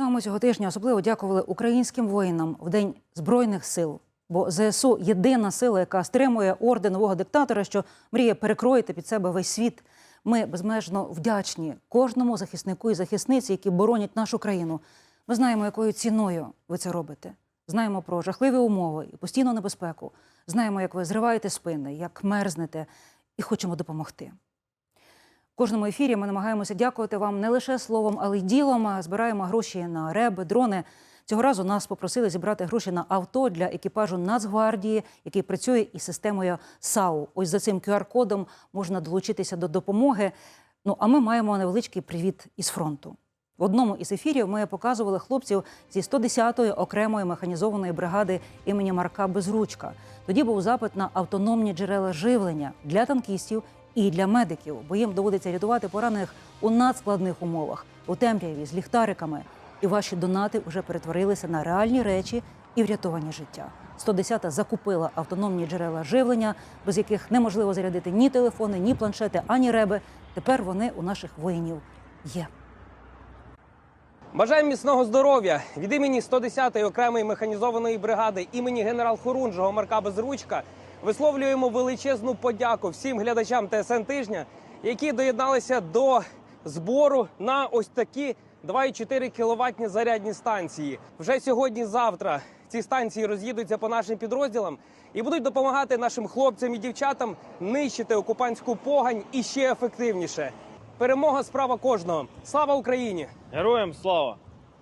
Ну а ми цього тижня особливо дякували українським воїнам в День Збройних сил. Бо ЗСУ єдина сила, яка стримує орди нового диктатора, що мріє перекроїти під себе весь світ. Ми безмежно вдячні кожному захиснику і захисниці, які боронять нашу країну. Ми знаємо, якою ціною ви це робите. Знаємо про жахливі умови і постійну небезпеку. Знаємо, як ви зриваєте спини, як мерзнете, і хочемо допомогти. Кожному ефірі ми намагаємося дякувати вам не лише словом, але й ділом. Збираємо гроші на реби, дрони. Цього разу нас попросили зібрати гроші на авто для екіпажу Нацгвардії, який працює із системою САУ. Ось за цим QR-кодом можна долучитися до допомоги. Ну а ми маємо невеличкий привіт із фронту. В одному із ефірів ми показували хлопців зі 110-ї окремої механізованої бригади імені Марка Безручка. Тоді був запит на автономні джерела живлення для танкістів і для медиків, бо їм доводиться рятувати поранених у надскладних умовах, у темряві з ліхтариками. І ваші донати вже перетворилися на реальні речі і врятовані життя. 110-та закупила автономні джерела живлення, без яких неможливо зарядити ні телефони, ні планшети, ані реби. Тепер вони у наших воїнів є. Бажаємо міцного здоров'я від імені 110-ї окремої механізованої бригади імені генерал Хорунжого Марка Безручка висловлюємо величезну подяку всім глядачам ТСН тижня, які доєдналися до збору на ось такі 2,4 кіловатні зарядні станції. Вже сьогодні-завтра ці станції роз'їдуться по нашим підрозділам і будуть допомагати нашим хлопцям і дівчатам нищити окупантську погань і ще ефективніше. Перемога справа кожного. Слава Україні! Героям слава!